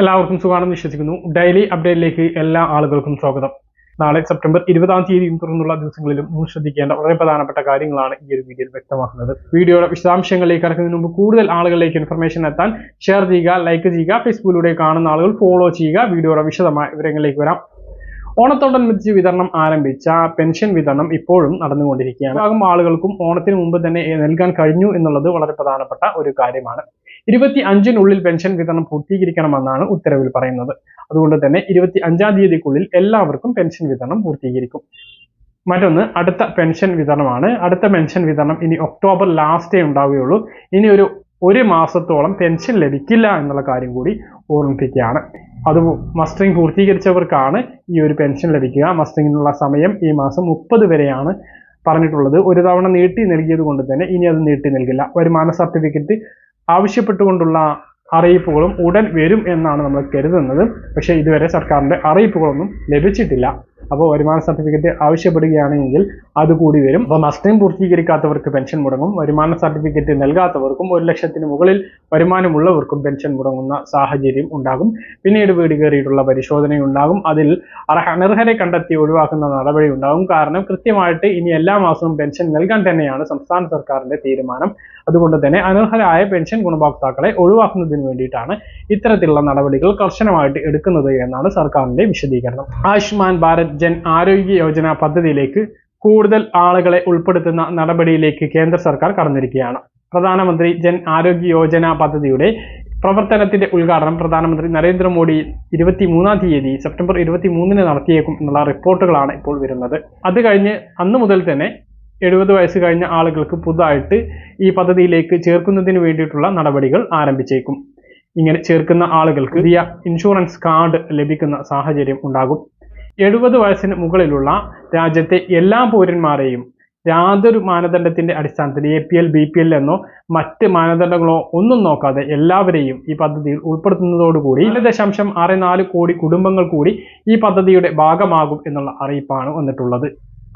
എല്ലാവർക്കും സുഖമാണെന്ന് വിശ്വസിക്കുന്നു. ഡെയിലി അപ്ഡേറ്റിലേക്ക് എല്ലാ ആളുകൾക്കും സ്വാഗതം. നാളെ സെപ്റ്റംബർ ഇരുപതാം തീയതിയും തുടർന്നുള്ള ദിവസങ്ങളിലും നിങ്ങൾ ശ്രദ്ധിക്കേണ്ട വളരെ പ്രധാനപ്പെട്ട കാര്യങ്ങളാണ് ഈ ഒരു വീഡിയോയിൽ വ്യക്തമാക്കുന്നത്. വീഡിയോയുടെ വിശദാംശങ്ങളിലേക്ക് കടക്കുന്നതിന് മുമ്പ് കൂടുതൽ ആളുകളിലേക്ക് ഇൻഫർമേഷൻ എത്താൻ ഷെയർ ചെയ്യുക ലൈക്ക് ചെയ്യുക ഫേസ്ബുക്കിലൂടെ കാണുന്ന ആളുകൾ ഫോളോ ചെയ്യുക. വീഡിയോയുടെ വിശദമായ വിവരങ്ങളിലേക്ക് വരാം. ഓണത്തോടനുബന്ധിച്ച് വിതരണം ആരംഭിച്ച പെൻഷൻ വിതരണം ഇപ്പോഴും നടന്നുകൊണ്ടിരിക്കുകയാണ്. ആളുകൾക്കും ഓണത്തിന് മുമ്പ് തന്നെ നൽകാൻ കഴിഞ്ഞു എന്നുള്ളത് വളരെ പ്രധാനപ്പെട്ട ഒരു കാര്യമാണ്. ഇരുപത്തി അഞ്ചിനുള്ളിൽ പെൻഷൻ വിതരണം പൂർത്തീകരിക്കണമെന്നാണ് ഉത്തരവിൽ പറയുന്നത്. അതുകൊണ്ട് തന്നെ ഇരുപത്തി അഞ്ചാം തീയതിക്കുള്ളിൽ എല്ലാവർക്കും പെൻഷൻ വിതരണം പൂർത്തീകരിക്കും. മറ്റൊന്ന് അടുത്ത പെൻഷൻ വിതരണമാണ്. അടുത്ത പെൻഷൻ വിതരണം ഇനി ഒക്ടോബർ ലാസ്റ്റേ ഉണ്ടാവുകയുള്ളൂ. ഇനി ഒരു ഒരു മാസത്തോളം പെൻഷൻ ലഭിക്കില്ല എന്നുള്ള കാര്യം കൂടി ഓർമ്മിപ്പിക്കുകയാണ്. അത് മസ്റ്ററിംഗ് പൂർത്തീകരിച്ചവർക്കാണ് ഈ ഒരു പെൻഷൻ ലഭിക്കുക. മസ്റ്ററിങ്ങിനുള്ള സമയം ഈ മാസം മുപ്പത് വരെയാണ് പറഞ്ഞിട്ടുള്ളത്. ഒരു തവണ നീട്ടി നൽകിയത് കൊണ്ട് തന്നെ ഇനി അത് നീട്ടി നൽകില്ല. വരുമാന സർട്ടിഫിക്കറ്റ് ആവശ്യപ്പെട്ടുകൊണ്ടുള്ള അറിയിപ്പുകളും ഉടൻ വരും എന്നാണ് നമ്മൾ കരുതുന്നത്. പക്ഷേ ഇതുവരെ സർക്കാരിന്റെ അറിയിപ്പുകളൊന്നും ലഭിച്ചിട്ടില്ല. അപ്പോൾ വരുമാന സർട്ടിഫിക്കറ്റ് ആവശ്യപ്പെടുകയാണെങ്കിൽ അത് കൂടി വരും. അപ്പോൾ മസ്റ്ററിംഗ് പൂർത്തീകരിക്കാത്തവർക്ക് പെൻഷൻ മുടങ്ങും. വരുമാന സർട്ടിഫിക്കറ്റ് നൽകാത്തവർക്കും ഒരു ലക്ഷത്തിന് മുകളിൽ വരുമാനമുള്ളവർക്കും പെൻഷൻ മുടങ്ങുന്ന സാഹചര്യം ഉണ്ടാകും. പിന്നീട് വീട് കയറിയിട്ടുള്ള പരിശോധനയുണ്ടാകും. അതിൽ അനർഹരെ കണ്ടെത്തി ഒഴിവാക്കുന്ന നടപടി ഉണ്ടാകും. കാരണം കൃത്യമായിട്ട് ഇനി എല്ലാ മാസവും പെൻഷൻ നൽകാൻ തന്നെയാണ് സംസ്ഥാന സർക്കാരിന്റെ തീരുമാനം. അതുകൊണ്ട് തന്നെ അനർഹരായ പെൻഷൻ ഗുണഭോക്താക്കളെ ഒഴിവാക്കുന്നതിന് വേണ്ടിയിട്ടാണ് ഇത്തരത്തിലുള്ള നടപടികൾ കർശനമായിട്ട് എടുക്കുന്നത് എന്നാണ് സർക്കാരിന്റെ വിശദീകരണം. ആയുഷ്മാൻ ഭാരത് ജൻ ആരോഗ്യ യോജന പദ്ധതിയിലേക്ക് കൂടുതൽ ആളുകളെ ഉൾപ്പെടുത്തുന്ന നടപടിയിലേക്ക് കേന്ദ്ര സർക്കാർ കടന്നിരിക്കുകയാണ്. പ്രധാനമന്ത്രി ജൻ ആരോഗ്യ യോജന പദ്ധതിയുടെ പ്രവർത്തനത്തിന്റെ ഉദ്ഘാടനം പ്രധാനമന്ത്രി നരേന്ദ്രമോദി ഇരുപത്തി മൂന്നാം തീയതി സെപ്റ്റംബർ ഇരുപത്തി മൂന്നിന് നടത്തിയേക്കും എന്നുള്ള റിപ്പോർട്ടുകളാണ് ഇപ്പോൾ വരുന്നത്. അത് കഴിഞ്ഞ് അന്ന് മുതൽ തന്നെ എഴുപത് വയസ്സ് കഴിഞ്ഞ ആളുകൾക്ക് പുതുതായിട്ട് ഈ പദ്ധതിയിലേക്ക് ചേർക്കുന്നതിന് വേണ്ടിയിട്ടുള്ള നടപടികൾ ആരംഭിച്ചേക്കും. ഇങ്ങനെ ചേർക്കുന്ന ആളുകൾക്ക് പുതിയ ഇൻഷുറൻസ് കാർഡ് ലഭിക്കുന്ന സാഹചര്യം ഉണ്ടാകും. എഴുപത് വയസ്സിന് മുകളിലുള്ള രാജ്യത്തെ എല്ലാ പൗരന്മാരെയും യാതൊരു മാനദണ്ഡത്തിന്റെ അടിസ്ഥാനത്തിൽ A P L B P L എന്നോ മറ്റ് മാനദണ്ഡങ്ങളോ ഒന്നും നോക്കാതെ എല്ലാവരെയും ഈ പദ്ധതിയിൽ ഉൾപ്പെടുത്തുന്നതോടുകൂടി ഏഴ് ദശാംശം ആറ് നാല് കോടി കുടുംബങ്ങൾ കൂടി ഈ പദ്ധതിയുടെ ഭാഗമാകും എന്നുള്ള അറിയിപ്പാണ് വന്നിട്ടുള്ളത്.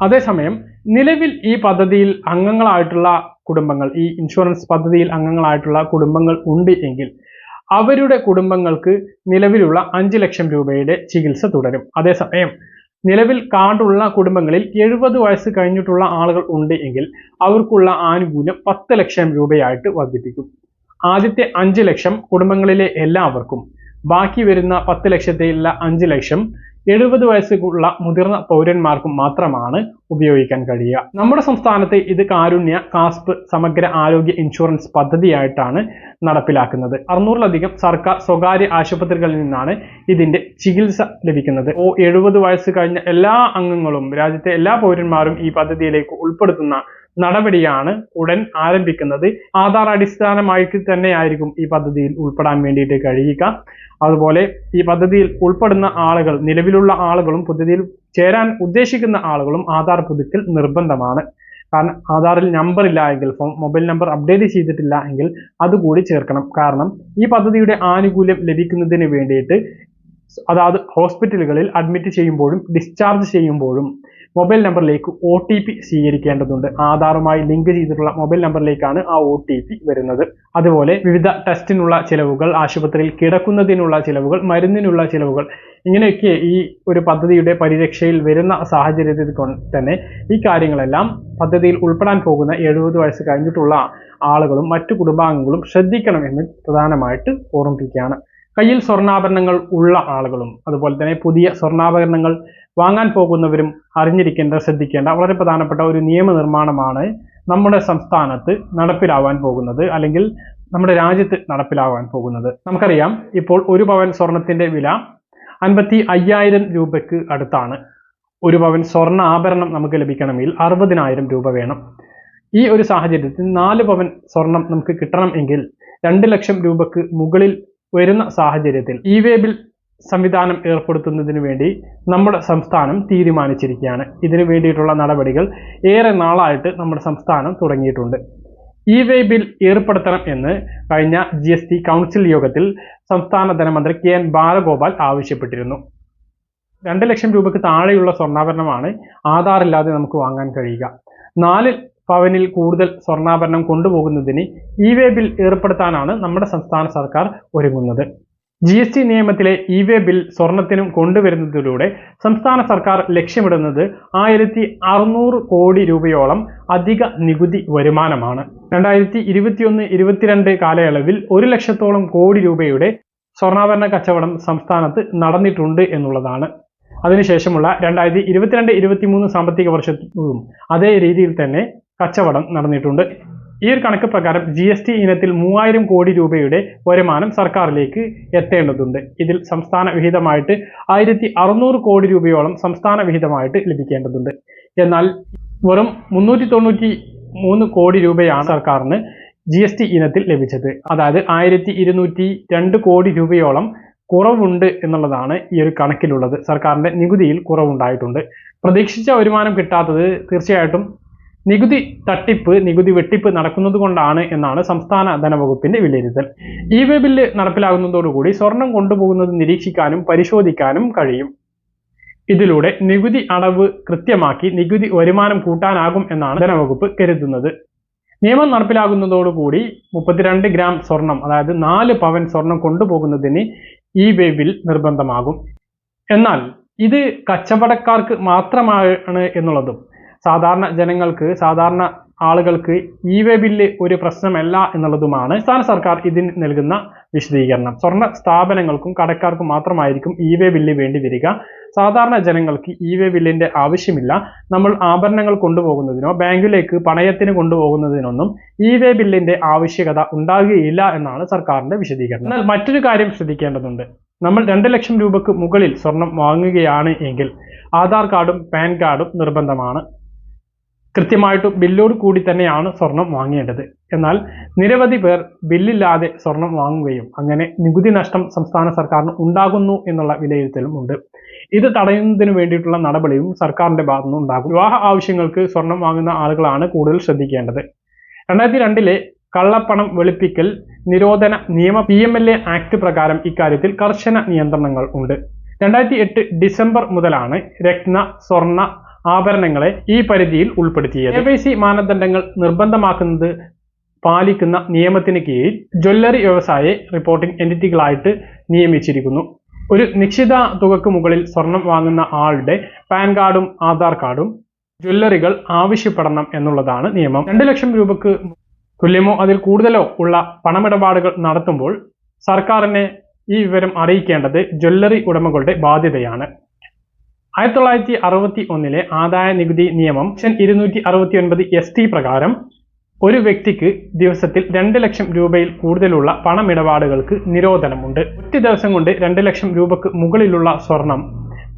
അതേസമയം നിലവിൽ ഈ പദ്ധതിയിൽ അംഗങ്ങളായിട്ടുള്ള കുടുംബങ്ങൾ ഈ ഇൻഷുറൻസ് പദ്ധതിയിൽ അംഗങ്ങളായിട്ടുള്ള കുടുംബങ്ങൾ ഉണ്ട് എങ്കിൽ അവരുടെ കുടുംബങ്ങൾക്ക് നിലവിലുള്ള അഞ്ച് ലക്ഷം രൂപയുടെ ചികിത്സ തുടരും. അതേസമയം നിലവിൽ കാർഡുള്ള കുടുംബങ്ങളിൽ എഴുപത് വയസ്സ് കഴിഞ്ഞിട്ടുള്ള ആളുകൾ ഉണ്ട് എങ്കിൽ അവർക്കുള്ള ആനുകൂല്യം പത്ത് ലക്ഷം രൂപയായിട്ട് വർദ്ധിപ്പിക്കും. ആദ്യത്തെ അഞ്ച് ലക്ഷം കുടുംബങ്ങളിലെ എല്ലാവർക്കും. ബാക്കി വരുന്ന പത്ത് ലക്ഷത്തിലുള്ള അഞ്ച് ലക്ഷം എഴുപത് വയസ്സുള്ള മുതിർന്ന പൗരന്മാർക്കും മാത്രമാണ് ഉപയോഗിക്കാൻ കഴിയുക. നമ്മുടെ സംസ്ഥാനത്ത് ഇത് കാരുണ്യ കാസ്പ് സമഗ്ര ആരോഗ്യ ഇൻഷുറൻസ് പദ്ധതിയായിട്ടാണ് നടപ്പിലാക്കുന്നത്. അറുന്നൂറിലധികം സർക്കാർ സ്വകാര്യ ആശുപത്രികളിൽ നിന്നാണ് ഇതിന്റെ ചികിത്സ ലഭിക്കുന്നത്. ഓ എഴുപത് വയസ്സ് കഴിഞ്ഞ എല്ലാ അംഗങ്ങളും രാജ്യത്തെ എല്ലാ പൗരന്മാരും ഈ പദ്ധതിയിലേക്ക് ഉൾപ്പെടുത്തുന്ന നടപടിയാണ് ഉടൻ ആരംഭിക്കുന്നത്. ആധാർ അടിസ്ഥാനമായിട്ട് തന്നെയായിരിക്കും ഈ പദ്ധതിയിൽ ഉൾപ്പെടാൻ വേണ്ടിയിട്ട് കഴിയുക. അതുപോലെ ഈ പദ്ധതിയിൽ ഉൾപ്പെടുന്ന ആളുകൾ നിലവിലുള്ള ആളുകളും പദ്ധതിയിൽ ചേരാൻ ഉദ്ദേശിക്കുന്ന ആളുകളും ആധാർ പുതുക്കൽ നിർബന്ധമാണ്. കാരണം ആധാറിൽ നമ്പർ ഇല്ല എങ്കിൽ മൊബൈൽ നമ്പർ അപ്ഡേറ്റ് ചെയ്തിട്ടില്ല എങ്കിൽ അതുകൂടി ചേർക്കണം. കാരണം ഈ പദ്ധതിയുടെ ആനുകൂല്യം ലഭിക്കുന്നതിന് വേണ്ടിയിട്ട് അതായത് ഹോസ്പിറ്റലുകളിൽ അഡ്മിറ്റ് ചെയ്യുമ്പോഴും ഡിസ്ചാർജ് ചെയ്യുമ്പോഴും മൊബൈൽ നമ്പറിലേക്ക് ഒ ടി പി സ്വീകരിക്കേണ്ടതുണ്ട്. ആധാറുമായി ലിങ്ക് ചെയ്തിട്ടുള്ള മൊബൈൽ നമ്പറിലേക്കാണ് ആ ഒ ടി പി വരുന്നത്. അതുപോലെ വിവിധ ടെസ്റ്റിനുള്ള ചിലവുകൾ ആശുപത്രിയിൽ കിടക്കുന്നതിനുള്ള ചിലവുകൾ മരുന്നിനുള്ള ചിലവുകൾ ഇങ്ങനെയൊക്കെ ഈ ഒരു പദ്ധതിയുടെ പരിരക്ഷയിൽ വരുന്ന സാഹചര്യത്തിൽ തന്നെ ഈ കാര്യങ്ങളെല്ലാം പദ്ധതിയിൽ ഉൾപ്പെടാൻ പോകുന്ന എഴുപത് വയസ്സ് കഴിഞ്ഞിട്ടുള്ള ആളുകളും മറ്റു കുടുംബാംഗങ്ങളും ശ്രദ്ധിക്കണമെന്ന് പ്രധാനമായിട്ട് ഓർമ്മിപ്പിക്കുകയാണ്. കയ്യിൽ സ്വർണാഭരണങ്ങൾ ഉള്ള ആളുകളും അതുപോലെ തന്നെ പുതിയ സ്വർണാഭരണങ്ങൾ വാങ്ങാൻ പോകുന്നവരും അറിഞ്ഞിരിക്കേണ്ട ശ്രദ്ധിക്കേണ്ട വളരെ പ്രധാനപ്പെട്ട ഒരു നിയമനിർമ്മാണമാണ് നമ്മുടെ സംസ്ഥാനത്ത് നടപ്പിലാവാൻ പോകുന്നത് അല്ലെങ്കിൽ നമ്മുടെ രാജ്യത്ത് നടപ്പിലാവാൻ പോകുന്നത്. നമുക്കറിയാം ഇപ്പോൾ ഒരു പവൻ സ്വർണത്തിന്റെ വില അൻപത്തി അയ്യായിരം രൂപയ്ക്ക് അടുത്താണ്. ഒരു പവൻ സ്വർണ ആഭരണം നമുക്ക് ലഭിക്കണമെങ്കിൽ അറുപതിനായിരം രൂപ വേണം. ഈ ഒരു സാഹചര്യത്തിൽ നാല് പവൻ സ്വർണം നമുക്ക് കിട്ടണം എങ്കിൽ രണ്ട് ലക്ഷം രൂപക്ക് മുകളിൽ വരുന്ന സാഹചര്യത്തിൽ ഇ വേ ബിൽ സംവിധാനം ഏർപ്പെടുത്തുന്നതിന് വേണ്ടി നമ്മുടെ സംസ്ഥാനം തീരുമാനിച്ചിരിക്കുകയാണ്. ഇതിന് വേണ്ടിയിട്ടുള്ള നടപടികൾ ഏറെ നാളായിട്ട് നമ്മുടെ സംസ്ഥാനം തുടങ്ങിയിട്ടുണ്ട്. ഇ വേ ബിൽ ഏർപ്പെടുത്തണം എന്ന് കഴിഞ്ഞ ജി എസ് ടി കൗൺസിൽ യോഗത്തിൽ സംസ്ഥാന ധനമന്ത്രി കെ എൻ ബാലഗോപാൽ ആവശ്യപ്പെട്ടിരുന്നു. രണ്ട് ലക്ഷം രൂപയ്ക്ക് താഴെയുള്ള സ്വർണാഭരണമാണ് ആധാറില്ലാതെ നമുക്ക് വാങ്ങാൻ കഴിയുക. നാല് പവനിൽ കൂടുതൽ സ്വർണാഭരണം കൊണ്ടുപോകുന്നതിന് ഇ വേ ബിൽ ഏർപ്പെടുത്താനാണ് നമ്മുടെ സംസ്ഥാന സർക്കാർ ഒരുങ്ങുന്നത്. ജി എസ് ടി നിയമത്തിലെ ഇ വേ ബിൽ സ്വർണത്തിനും കൊണ്ടുവരുന്നതിലൂടെ സംസ്ഥാന സർക്കാർ ലക്ഷ്യമിടുന്നത് ആയിരത്തി അറുന്നൂറ് കോടി രൂപയോളം അധിക നികുതി വരുമാനമാണ്. രണ്ടായിരത്തി ഇരുപത്തിയൊന്ന് ഇരുപത്തിരണ്ട് കാലയളവിൽ ഒരു ലക്ഷത്തോളം കോടി രൂപയുടെ സ്വർണാഭരണ കച്ചവടം സംസ്ഥാനത്ത് നടന്നിട്ടുണ്ട് എന്നുള്ളതാണ്. അതിനുശേഷമുള്ള രണ്ടായിരത്തി ഇരുപത്തിരണ്ട് ഇരുപത്തിമൂന്ന് സാമ്പത്തിക വർഷത്തിലും അതേ രീതിയിൽ തന്നെ കച്ചവടം നടന്നിട്ടുണ്ട്. ഈ ഒരു കണക്ക് പ്രകാരം ജി എസ് ടി ഇനത്തിൽ മൂവായിരം കോടി രൂപയുടെ വരുമാനം സർക്കാരിലേക്ക് എത്തേണ്ടതുണ്ട്. ഇതിൽ സംസ്ഥാന വിഹിതമായിട്ട് ആയിരത്തി അറുന്നൂറ് കോടി രൂപയോളം സംസ്ഥാന വിഹിതമായിട്ട് ലഭിക്കേണ്ടതുണ്ട്. എന്നാൽ വെറും മുന്നൂറ്റി തൊണ്ണൂറ്റി മൂന്ന് കോടി രൂപയാണ് സർക്കാരിന് ജി എസ് ടി ഇനത്തിൽ ലഭിച്ചത്. അതായത് ആയിരത്തി ഇരുന്നൂറ്റി രണ്ട് കോടി രൂപയോളം കുറവുണ്ട് എന്നുള്ളതാണ് ഈ ഒരു കണക്കിലുള്ളത്. സർക്കാരിന്റെ നികുതിയിൽ കുറവുണ്ടായിട്ടുണ്ട്. പ്രതീക്ഷിച്ച വരുമാനം കിട്ടാത്തത് തീർച്ചയായിട്ടും നികുതി തട്ടിപ്പ് നികുതി വെട്ടിപ്പ് നടക്കുന്നത് കൊണ്ടാണ് എന്നാണ് സംസ്ഥാന ധനവകുപ്പിന്റെ വിലയിരുത്തൽ. ഇ വേ ബില്ല് നടപ്പിലാകുന്നതോടുകൂടി സ്വർണം കൊണ്ടുപോകുന്നത് നിരീക്ഷിക്കാനും പരിശോധിക്കാനും കഴിയും. ഇതിലൂടെ നികുതി അടവ് കൃത്യമാക്കി നികുതി വരുമാനം കൂട്ടാനാകും എന്നാണ് ധനവകുപ്പ് കരുതുന്നത്. നിയമം നടപ്പിലാകുന്നതോടുകൂടി മുപ്പത്തിരണ്ട് ഗ്രാം സ്വർണം അതായത് നാല് പവൻ സ്വർണം കൊണ്ടുപോകുന്നതിന് ഈ വേ ബിൽ നിർബന്ധമാകും. എന്നാൽ ഇത് കച്ചവടക്കാർക്ക് മാത്രമാണ് എന്നുള്ളതും സാധാരണ ജനങ്ങൾക്ക് സാധാരണ ആളുകൾക്ക് ഇ വേ ബില്ല് ഒരു പ്രശ്നമല്ല എന്നുള്ളതുമാണ് സംസ്ഥാന സർക്കാർ ഇതിന് നൽകുന്ന വിശദീകരണം. സ്വർണ സ്ഥാപനങ്ങൾക്കും കടക്കാർക്കും മാത്രമായിരിക്കും ഇ വേ ബില്ല് വേണ്ടി വരിക. സാധാരണ ജനങ്ങൾക്ക് ഇ വേ ബില്ലിന്റെ ആവശ്യമില്ല. നമ്മൾ ആഭരണങ്ങൾ കൊണ്ടുപോകുന്നതിനോ ബാങ്കിലേക്ക് പണയത്തിന് കൊണ്ടുപോകുന്നതിനൊന്നും ഇ വേ ബില്ലിന്റെ ആവശ്യകത ഉണ്ടാകുകയില്ല എന്നാണ് സർക്കാരിന്റെ വിശദീകരണം. എന്നാൽ മറ്റൊരു കാര്യം ശ്രദ്ധിക്കേണ്ടതുണ്ട്. നമ്മൾ രണ്ട് ലക്ഷം രൂപക്ക് മുകളിൽ സ്വർണം വാങ്ങുകയാണ് എങ്കിൽ ആധാർ കാർഡും പാൻ കാർഡും നിർബന്ധമാണ്. കൃത്യമായിട്ട് ബില്ലോട് കൂടി തന്നെയാണ് സ്വർണം വാങ്ങേണ്ടത്. എന്നാൽ നിരവധി പേർ ബില്ലില്ലാതെ സ്വർണം വാങ്ങുകയും അങ്ങനെ നികുതി നഷ്ടം സംസ്ഥാന സർക്കാരിന് ഉണ്ടാകുന്നു എന്നുള്ള വിലയിരുത്തലും ഉണ്ട്. ഇത് തടയുന്നതിന് വേണ്ടിയിട്ടുള്ള നടപടിയും സർക്കാരിന്റെ ഭാഗത്തുനിന്ന് ഉണ്ടാകും. വിവാഹ ആവശ്യങ്ങൾക്ക് സ്വർണം വാങ്ങുന്ന ആളുകളാണ് കൂടുതൽ ശ്രദ്ധിക്കേണ്ടത്. രണ്ടായിരത്തി രണ്ടിലെ കള്ളപ്പണം വെളുപ്പിക്കൽ നിരോധന നിയമ P M L A act പ്രകാരം ഇക്കാര്യത്തിൽ കർശന നിയന്ത്രണങ്ങൾ ഉണ്ട്. രണ്ടായിരത്തി എട്ട് ഡിസംബർ മുതലാണ് രത്ന സ്വർണ ആഭരണങ്ങളെ ഈ പരിധിയിൽ ഉൾപ്പെടുത്തിയത്. എ മാനദണ്ഡങ്ങൾ നിർബന്ധമാക്കുന്നത് പാലിക്കുന്ന നിയമത്തിന് കീഴിൽ ജ്വല്ലറി വ്യവസായ റിപ്പോർട്ടിംഗ് എന്റിറ്റികളായിട്ട് നിയമിച്ചിരിക്കുന്നു. ഒരു നിശ്ചിത തുകക്ക് മുകളിൽ സ്വർണം വാങ്ങുന്ന ആളുടെ പാൻ കാർഡും ആധാർ കാർഡും ജ്വല്ലറികൾ ആവശ്യപ്പെടണം എന്നുള്ളതാണ് നിയമം. രണ്ട് ലക്ഷം രൂപക്ക് തുല്യമോ അതിൽ കൂടുതലോ ഉള്ള പണമിടപാടുകൾ നടത്തുമ്പോൾ സർക്കാരിനെ ഈ വിവരം അറിയിക്കേണ്ടത് ജ്വല്ലറി ഉടമകളുടെ ബാധ്യതയാണ്. ആയിരത്തി തൊള്ളായിരത്തി അറുപത്തി ഒന്നിലെ ആദായ നികുതി നിയമം സെക്ഷൻ ഇരുന്നൂറ്റി അറുപത്തി ഒൻപത് എസ് ടി പ്രകാരം ഒരു വ്യക്തിക്ക് ദിവസത്തിൽ രണ്ട് ലക്ഷം രൂപയിൽ കൂടുതലുള്ള പണമിടപാടുകൾക്ക് നിരോധനമുണ്ട്. ഒറ്റ ദിവസം കൊണ്ട് രണ്ട് ലക്ഷം രൂപക്ക് മുകളിലുള്ള സ്വർണം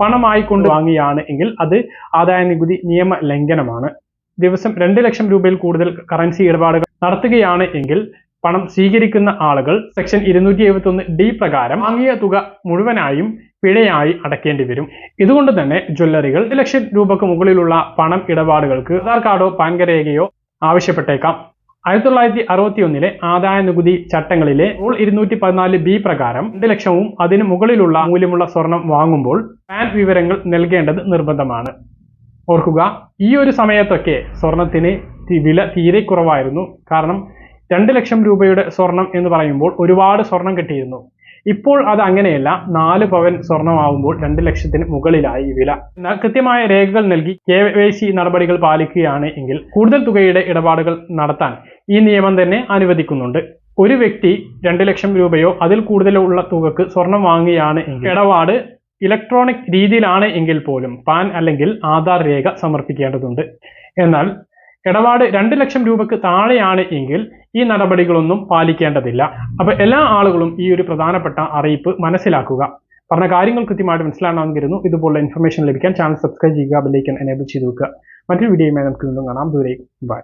പണമായി കൊണ്ട് വാങ്ങിയാണ് എങ്കിൽ അത് ആദായ നികുതി നിയമ ലംഘനമാണ്. ദിവസം രണ്ട് ലക്ഷം രൂപയിൽ കൂടുതൽ കറൻസി ഇടപാടുകൾ നടത്തുകയാണ് എങ്കിൽ പണം സ്വീകരിക്കുന്ന ആളുകൾ സെക്ഷൻ ഇരുന്നൂറ്റി എഴുപത്തി ഡി പ്രകാരം വാങ്ങിയ തുക മുഴുവനായും പിഴയായി അടക്കേണ്ടി വരും. ഇതുകൊണ്ട് തന്നെ ജ്വല്ലറികൾ ഒരു ലക്ഷം രൂപക്ക് മുകളിലുള്ള പണം ഇടപാടുകൾക്ക് ആധാർ കാർഡോ പാൻ രേഖയോ ആവശ്യപ്പെട്ടേക്കാം. ആയിരത്തി തൊള്ളായിരത്തി അറുപത്തി ഒന്നിലെ ആദായ നികുതി ചട്ടങ്ങളിലെ റൂൾ ഇരുന്നൂറ്റി പതിനാല് ബി പ്രകാരം രണ്ട് ലക്ഷവും അതിന് മുകളിലുള്ള മൂല്യമുള്ള സ്വർണം വാങ്ങുമ്പോൾ പാൻ വിവരങ്ങൾ നൽകേണ്ടത് നിർബന്ധമാണ്. ഓർക്കുക ഈ ഒരു സമയത്തൊക്കെ സ്വർണത്തിന് വില തീരെ കുറവായിരുന്നു. കാരണം രണ്ട് ലക്ഷം രൂപയുടെ സ്വർണം എന്ന് പറയുമ്പോൾ ഒരുപാട് സ്വർണം കിട്ടിയിരുന്നു. ഇപ്പോൾ അത് അങ്ങനെയല്ല നാല് പവൻ സ്വർണമാവുമ്പോൾ രണ്ട് ലക്ഷത്തിന് മുകളിലായി വില. കൃത്യമായ രേഖകൾ നൽകി കെ വൈ സി നടപടികൾ പാലിക്കുകയാണ് എങ്കിൽ കൂടുതൽ തുകയുടെ ഇടപാടുകൾ നടത്താൻ ഈ നിയമം തന്നെ അനുവദിക്കുന്നുണ്ട്. ഒരു വ്യക്തി രണ്ട് ലക്ഷം രൂപയോ അതിൽ കൂടുതലോ ഉള്ള തുകക്ക് സ്വർണം വാങ്ങുകയാണ് ഇടപാട് ഇലക്ട്രോണിക് രീതിയിലാണ് എങ്കിൽ പോലും പാൻ അല്ലെങ്കിൽ ആധാർ രേഖ സമർപ്പിക്കേണ്ടതുണ്ട്. എന്നാൽ ഇടപാട് രണ്ട് ലക്ഷം രൂപക്ക് താഴെയാണ് എങ്കിൽ ഈ നടപടികളൊന്നും പാലിക്കേണ്ടതില്ല. അപ്പൊ എല്ലാ ആളുകളും ഈ ഒരു പ്രധാനപ്പെട്ട അറിയിപ്പ് മനസ്സിലാക്കുക. പറഞ്ഞ കാര്യങ്ങൾ കൃത്യമായിട്ട് മനസ്സിലാണെന്ന് ഇതുപോലുള്ള ഇൻഫർമേഷൻ ലഭിക്കാൻ ചാനൽ സബ്സ്ക്രൈബ് ചെയ്യുക ബെല്ലൈക്കൻ എനേബിൾ ചെയ്ത് വെക്കുക. മറ്റൊരു വീഡിയോയുമായി നമുക്ക് വീണ്ടും കാണാം. ദൂരേക്ക് ബൈ